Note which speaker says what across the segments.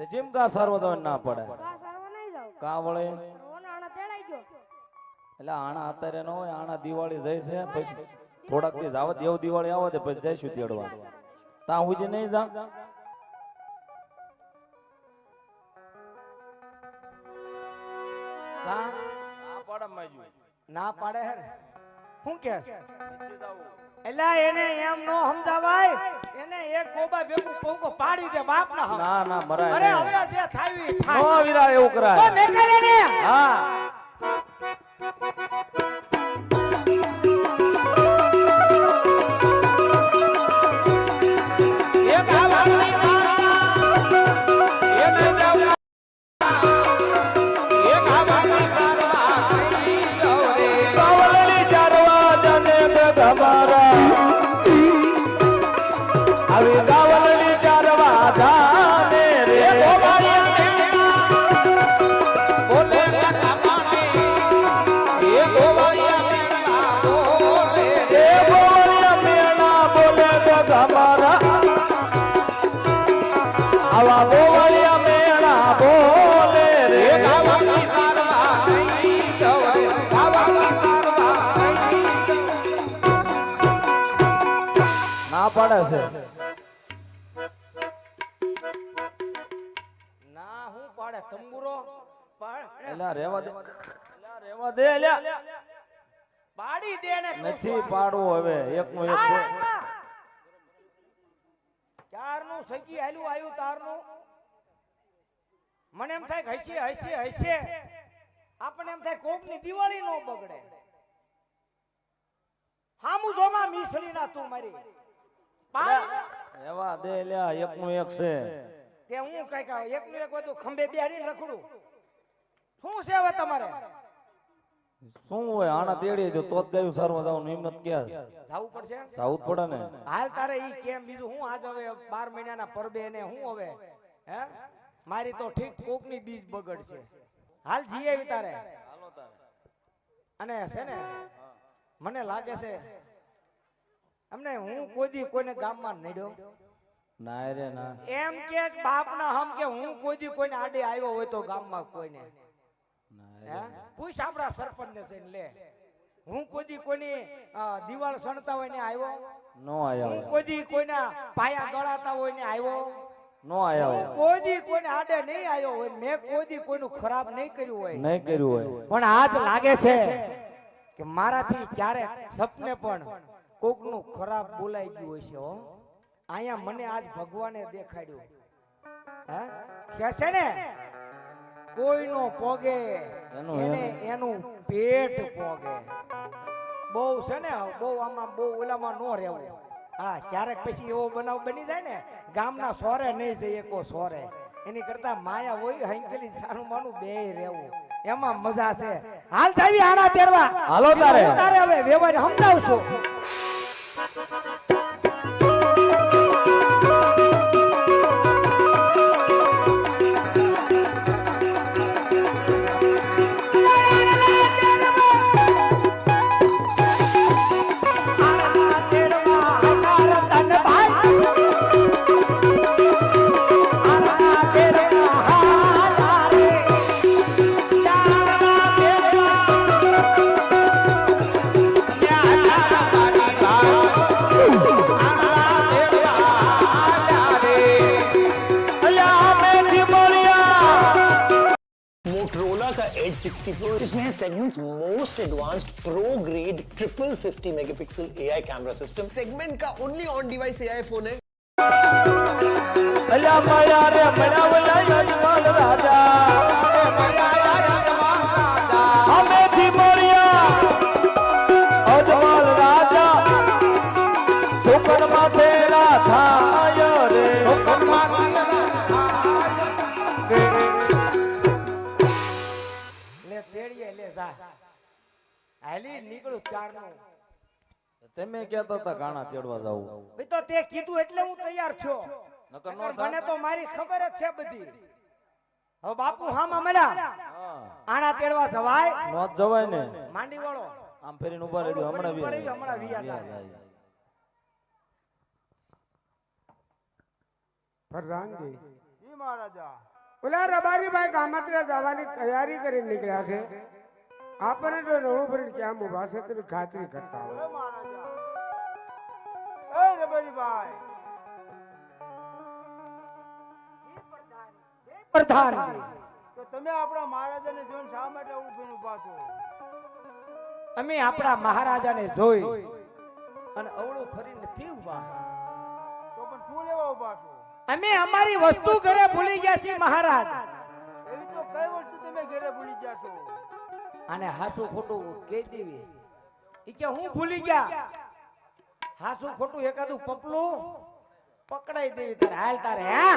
Speaker 1: તે જેમ કા સારવો તો ના પડે.
Speaker 2: કા સારવા નહીં જાવ
Speaker 1: કા વળે
Speaker 2: રોનાણા તેડાઈ ગયો.
Speaker 1: એટલે આણા અત્યારે ન હોય આણા દિવાળી જાય છે પછી થોડાક દિવસ આવે દેવ દિવાળી આવે તે પછી જઈશું તેડવા. ત્યાં સુધી નહીં જાઉં
Speaker 3: કા
Speaker 1: ના પાડે
Speaker 3: ના પાડે હે ને? શું કે? એલા એને એમ નો સમજાવાય. એને એક કોબા ભેગું પંકો પાડી દે બાપ ના
Speaker 1: ના ના મરાય
Speaker 3: અરે હવે જે થાવી
Speaker 1: નો વિરા એવું કરાય.
Speaker 3: મેઘાલે ને.
Speaker 1: હા. આવી પાડી દે
Speaker 3: ને
Speaker 1: નથી પાડવું હવે એક નું એક
Speaker 3: ક્યારનું સગી હાલ્યું આવ્યું તારનું? મને એમ થાય કે હસીએ હસીએ હસીએ આપણે એમ થાય કોકની દિવાળી નો બગડે. હામું જોમાં મીસળી ના તું મારી. એવા દે.
Speaker 1: લ્યા દે એક નું એક છે.
Speaker 3: તે હું કઈ કહું એક નું એક બધું ખંભે બેહાડીને રખડું. શું છે હવે તમારે?
Speaker 1: શું હોય? આના તેડી જો તો જ ગયું સારવા જવાનું હિંમત ક્યાં છે?
Speaker 3: જવું પડશે
Speaker 1: જાવું પડે ને.
Speaker 3: હાલ તારે ઈ કેમ? બીજું હું આજ હવે બાર મહિનાના પરબે ને હું હવે હે? મારી તો ઠીક કોકની બીજ બગડશે. હાલ જી આવી તારે. અને છે ને મને લાગે છે અમને હું કોઈ દી કોઈને ગામમાં નડ્યો.
Speaker 1: ના રે ના.
Speaker 3: એમ કે બાપના હમ કે હું કોઈ દી કોઈને આડે આવ્યો હોય તો ગામમાં કોઈને.
Speaker 1: ના
Speaker 3: પૂછ આપણા સરપંચને જઈને લે. હું કોઈ કોની દિવાળ સણતા હોય ને આવ્યો?
Speaker 1: નો આવ્યો.
Speaker 3: હું કોઈ કોઈના પાયા ગળાતા હોય ને આવ્યો?
Speaker 1: નો
Speaker 3: આવ્યો.
Speaker 1: હોય
Speaker 3: કોઈ કોઈને આડે નહીં આવ્યો હોય મેં કોઈ કોઈનું ખરાબ નહીં કર્યું હોય.
Speaker 1: નહીં કર્યું હોય.
Speaker 3: પણ આજ લાગે છે કે મારાથી ક્યારે સપને પણ કોકનું ખરાબ બોલાઈ ગયું હોય છે હો. અહીંયા મને આજ ભગવાને દેખાડ્યું. હે? છે ને? કોઈનો પોગે
Speaker 1: એને
Speaker 3: એનું પેટ પોગે. બહુ છે ને બહુ આમાં બહુ ઓલામાં નો રહેવું. હા ક્યારેક પછી એવો બનાવ બની જાય ને ગામના સોરે નહીં જઈએ કો સોરે. એની કરતા માયા હોય હંકેલી સારું માનું બે રહેવું. એમાં મજા છે. હાલ જાવી આના તેડવા.
Speaker 1: હાલો તારે.
Speaker 3: તારે હવે વેવાઈને સમજાવશું.
Speaker 4: 64 जिसमें है segments most advanced pro grade triple 50 megapixel AI camera system
Speaker 5: segment का only on device AI phone है।
Speaker 3: राजा।
Speaker 1: તમે કહેતા હતા ગાણા તેડવા જાવું
Speaker 3: ભઈ તો તે કીધું એટલે હું તૈયાર થયો.
Speaker 1: નકર નો
Speaker 3: મને તો મારી ખબર જ છે બધી. હવે બાપુ હામાં મળ્યા. આણા તેડવા જવાય?
Speaker 1: નો જવાય ને.
Speaker 3: માંડી વાળો
Speaker 1: આમ ફેરીને ઊભા રહી હમણાં વી-
Speaker 3: હમણાં વી જાય.
Speaker 6: પ્રધાનજી
Speaker 7: ઈ મહારાજા.
Speaker 6: ઓલા રબારીભાઈ ગામત્રે જવાની તૈયારી કરી નીકળ્યા છે. આપણને તો ભરીને ક્યાં ઊભા છે તેની ખાતરી કરતા હોય.
Speaker 7: તો તમે આપણા મહારાજાને જોઈને શા માટે ઉભીને ઊભા છો?
Speaker 3: અમે આપણા મહારાજાને જોઈ અને અવળું ફરી નથી ઊભા
Speaker 7: તો પણ શું લેવા ઊભા છો?
Speaker 3: અમે અમારી વસ્તુ ઘરે ભૂલી ગયા છીએ મહારાજ.
Speaker 7: એવી તો કઈ વસ્તુ તમે ઘરે ભૂલી ગયા છો?
Speaker 3: અને હાસુ ખોટું કહી દેવી? કે હું ભૂલી ગયા. હાસુ ખોટું એકાદું પપલું પકડાઈ દેવી તારે હાલ તારે હા?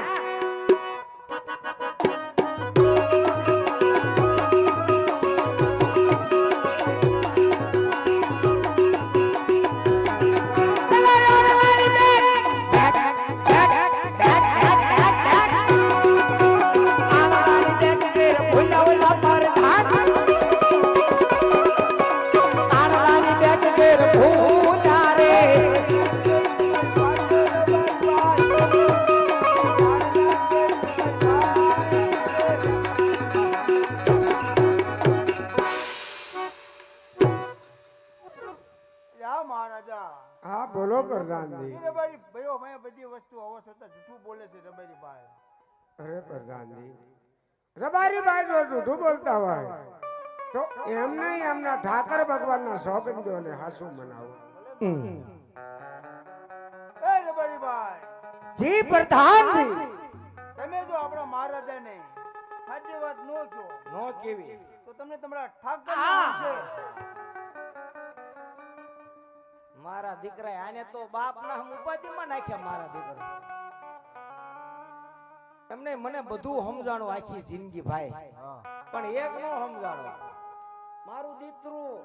Speaker 7: ભાઈઓ ભાઈ બધી વસ્તુ હોવા છતાં જૂઠું બોલે છે રબારી ભાઈ.
Speaker 6: અરે પ્રધાનજી રબારીભાઈ જો જૂઠું બોલતા હોય તો એમને એમના ઠાકર ભગવાનના સોગંદોને હાસુ મનાવો.
Speaker 7: એ રબારી ભાઈ.
Speaker 3: જી પ્રધાનજી.
Speaker 7: તમે જો આપણા મહારાજાને સાચી વાત નો કહો
Speaker 3: નો કેવી.
Speaker 7: તો તમને તમારા ઠાકર છે.
Speaker 3: મારા દીકરા આને તો બાપના હમ ઉપાધિમાં નાખ્યા મારા દીકરા એમને મને બધું સમજાણું આખી જિંદગી ભાઈ. પણ એક નો સમજાણું. મારું દીકરું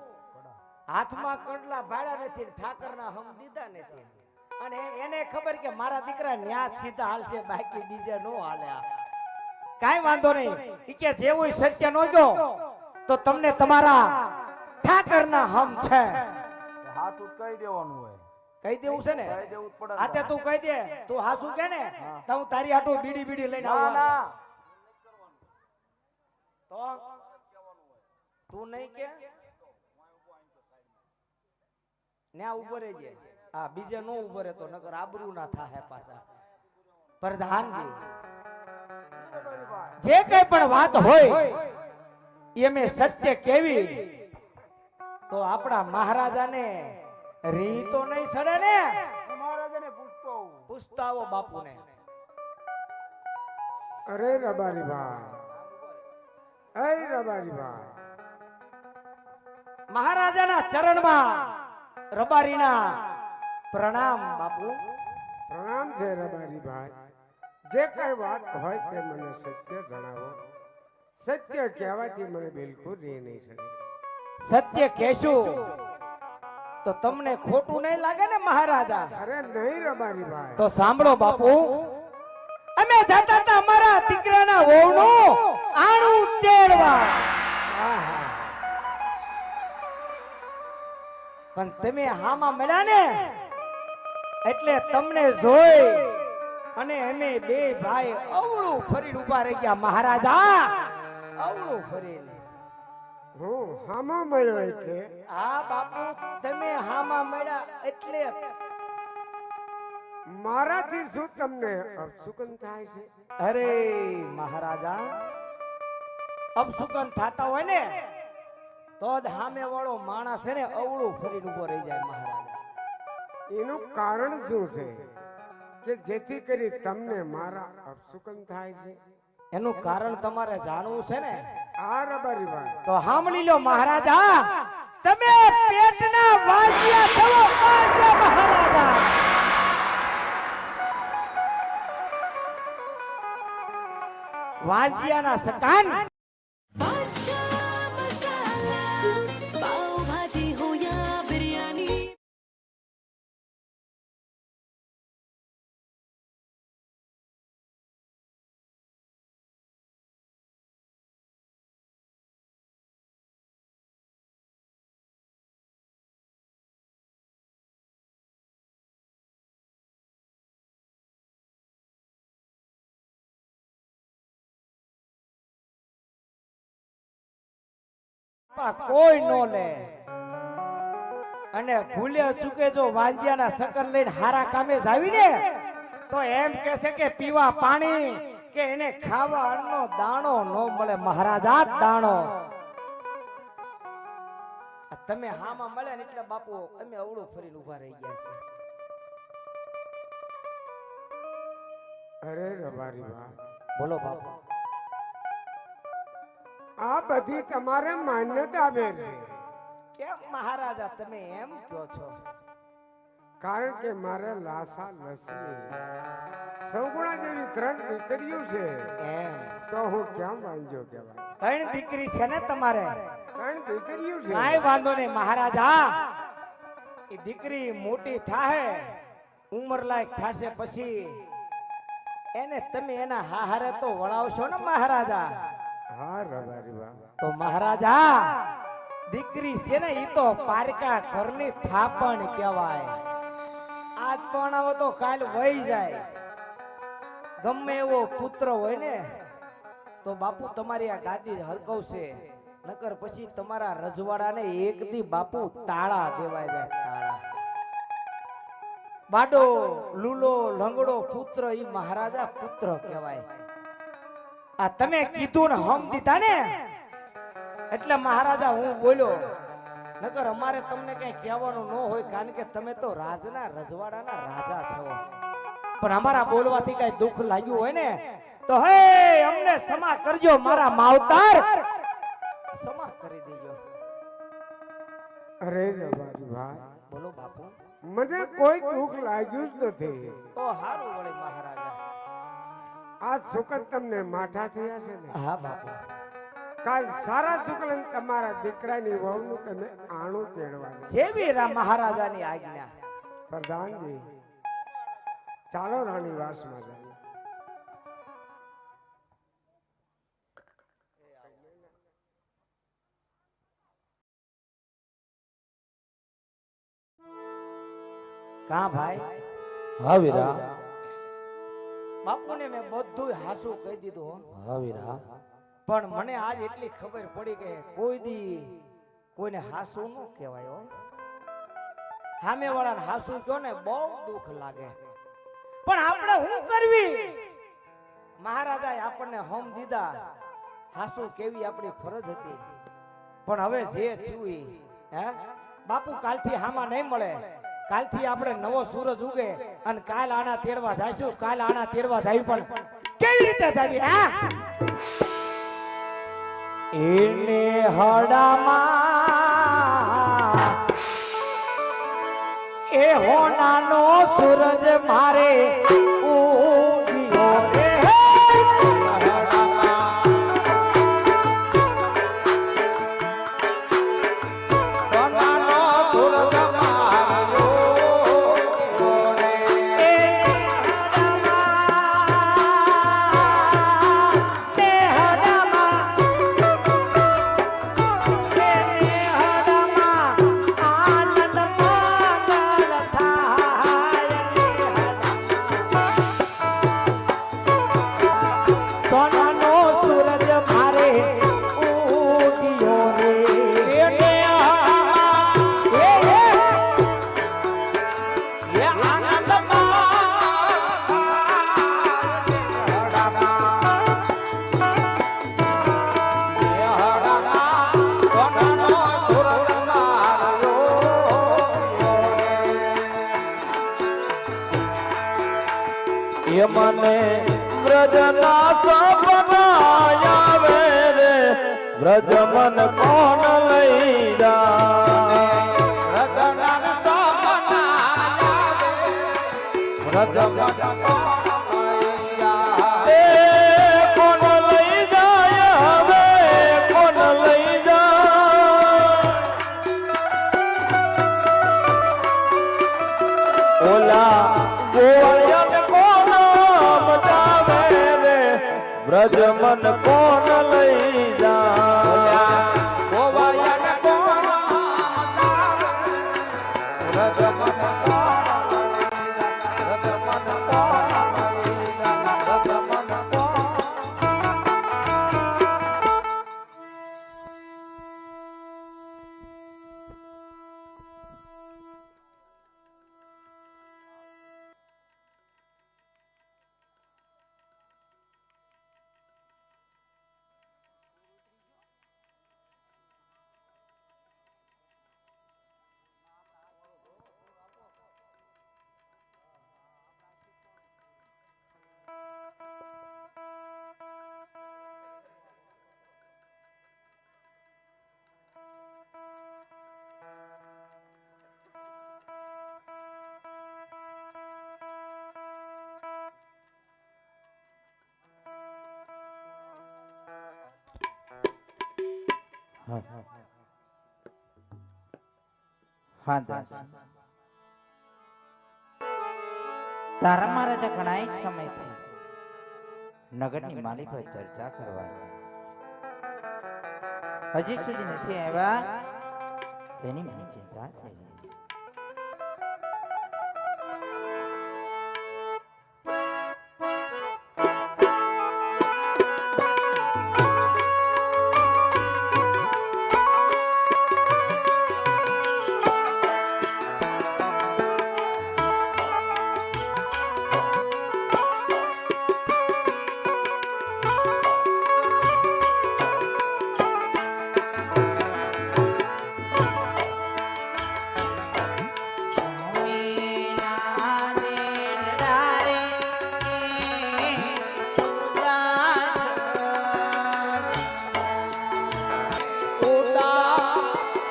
Speaker 3: હાથમાં કંડલા ભાડ્યા નથી ઠાકર ઠાકરના હમ દીધા નથી. અને એને ખબર કે મારા દીકરા ન્યાજ સીધા હાલશે બાકી બીજે નો હાલે કાઈ વાંધો નહીં. કે જેવું સત્ય નો જો તો તમને તમારા ઠાકરના હમ છે.
Speaker 1: હાથ કહી દેવાનું હોય.
Speaker 3: કહી દેવું છે ને?
Speaker 1: કહી દેવું જ પડે ને.
Speaker 3: આ તે કહી દે. તું હાસુ કે ને? તો હું તારી હાટુ બીડી બીડી લઈને
Speaker 1: ના
Speaker 3: તો તું નહીં કે? ન્યા ઊભો રહેજે. હા બીજે નો ઊભો રહે તો નકર આબરૂ ના થાય પાછા. પ્રધાનજી. જે કઈ પણ વાત હોય એ મેં સત્ય કેવી તો આપણા મહારાજાને રી તો નહીં સડે ને?
Speaker 7: મહારાજાને પૂછતો
Speaker 3: પૂછતા આવો બાપુને.
Speaker 6: અરે રબારીભાઈ એ રબારીભાઈ
Speaker 3: મહારાજાના ચરણમાં રબારીના પ્રણામ બાપુ.
Speaker 6: પ્રણામ છે રબારીભાઈ જે કઈ વાત હોય તે મને સત્ય જણાવો. સત્ય કહેવાથી મને બિલકુલ રે નહીં સડે.
Speaker 3: સત્ય કહેશું તો તમને ખોટું નહીં લાગે ને મહારાજા?
Speaker 6: અરે નહીં રબારીભાઈ
Speaker 3: તો સાંભળો બાપુ અમે જતા હતા અમારા દીકરાના વહુનું આણું તેડવા પણ તમે હામાં મળ્યા ને એટલે તમને જોઈ અને અમે બે ભાઈ અવળું ફરી ઊભા રહી ગયા. મહારાજા અવળું ફરીને.
Speaker 6: હું હામા મળ્યો એટલે.
Speaker 3: હા બાપુ તમે હામા મળ્યા એટલે.
Speaker 6: મારાથી શું તમને અપશુકન થાય છે?
Speaker 3: અરે મહારાજા અપશુકન થતા હોય ને તો જ સામે વાળો માણસ છે ને અવળું ફરીને ઊભો રહી જાય મહારાજા.
Speaker 6: એનું કારણ શું છે? કે જેથી કરી તમને મારા અપશુકન થાય છે?
Speaker 3: એનું કારણ તમારે જાણવું છે ને તો સાંભળી લો મહારાજા. તમે પેટના વાજિયા છો વાજિયા મહારાજા. વાજિયાના સકાન. બાપા કોઈ નો લે. અને ભૂલે ચૂકે જો વાંજિયાના સકર લઈને હારા કામે જાવી ને તો એમ કહેશે કે પીવા પાણી કે એને ખાવા અન્નનો દાણો નો મળે. મહારાજા દાણો. તમે હામાં મળે ને એટલે બાપુ અમે અવળું ફરીને ઊભા રહી ગયા છે
Speaker 6: અરે રબારી
Speaker 3: બોલો બાપુ.
Speaker 6: આ બધી તમારે માન્યતા બેન છે.
Speaker 3: કેમ મહારાજા તમે એમ કહો છો?
Speaker 6: કારણ કે મારે લાસા લક્ષ્મી સૌગુણા જેવી ત્રણ દીકરીઓ છે.
Speaker 3: એમ.
Speaker 6: તો હું કેમ વાંજો કહેવાય?
Speaker 3: ત્રણ દીકરી છે ને તમારે?
Speaker 6: ત્રણ દીકરીઓ છે.
Speaker 3: કાંઈ વાંધો નહીં મહારાજા. એ દીકરી મોટી થાહે ઉંમર લાયક થાશે પછી. એને તમે એના હાહારે તો વળાવશો ને મહારાજા?
Speaker 6: હા
Speaker 3: તો મહારાજા, દીકરી છે ને, ઈ તો પારકા ઘરની થાપણ કહેવાય. આજ પણ આવો તો કાલ વહી જાય. ગમે એવો પુત્ર હોય ને, તો બાપુ તમારી આ ગાદી હરકવશે. નકર પછી તમારા રજવાડાને એક દી બાપુ તાળા દેવાય જાય, તાળા. બાડો, લૂલો, લંગડો પુત્ર ઈ મહારાજા પુત્ર કહેવાય. આ તમે કીધું ને હમ દીધા ને? એટલે મહારાજા હું બોલ્યો નકર અમારે તમને કઈ કહેવાનું ન હોય કારણ કે તમે તો રાજના રજવાડાના રાજા છો. પણ અમારા બોલવાથી કઈ દુઃખ લાગ્યું હોય ને? તો હે અમને સમા કરજો મારા માવતાર. સમા કરી દેજો.
Speaker 6: અરે રવાજી ભાઈ
Speaker 3: બોલો બાપુ.
Speaker 6: મને કોઈ દુઃખ લાગ્યું જ નથી.
Speaker 3: તો હારું
Speaker 6: આ સુકન તમને માઠા થયા છે ને?
Speaker 3: હા બાપુ.
Speaker 6: કાલ સારા સુકલન તમારા દીકરાની વહુનું તમે આણું તેડવા
Speaker 3: જેવી રા મહારાજાની આજ્ઞા.
Speaker 6: પ્રધાનજી ચાલો રાણી વાસમાં જઈએ.
Speaker 3: કા ભાઈ?
Speaker 1: હા વીરા.
Speaker 3: બાપુને મેં બધું હાસું કહી દીધું હો.
Speaker 1: વીરા
Speaker 3: પણ મને આજ એટલી ખબર પડી કે કોઈ દી કોઈને હાસુ ન કહેવાય સામે વાળાને હાસુ કહો ને બહુ દુઃખ લાગે. પણ આપણે શું કરવી? મહારાજાએ આપણને હમ દીધા. હાસુ કેવી આપણી ફરજ હતી. પણ હવે જે થયું હે? બાપુ કાલથી હામાં નહીં મળે. કાલથી આપણે નવો સૂરજ ઉગે અને કાલ આના તેડવા જાશું કાલ આના તેડવા જાય પણ કેવી રીતે જાવી, હા? એને હડામાં એ હોનાનો સૂરજ મારે
Speaker 1: મને વ્રજના સપનાયા વે રે. વ્રજ મન કોણ લઈ જાય વ્રજના સપનાયા વે વ્રજ મન વ્રજ મન કોણ લઈ
Speaker 8: હા દાસ તારા મારા તો ઘણા સમયથી નગરની માલી પર ચર્ચા કરવા હજી સુધી નથી આવ્યા. તેની મને ચિંતા થઈ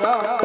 Speaker 8: રહી છે.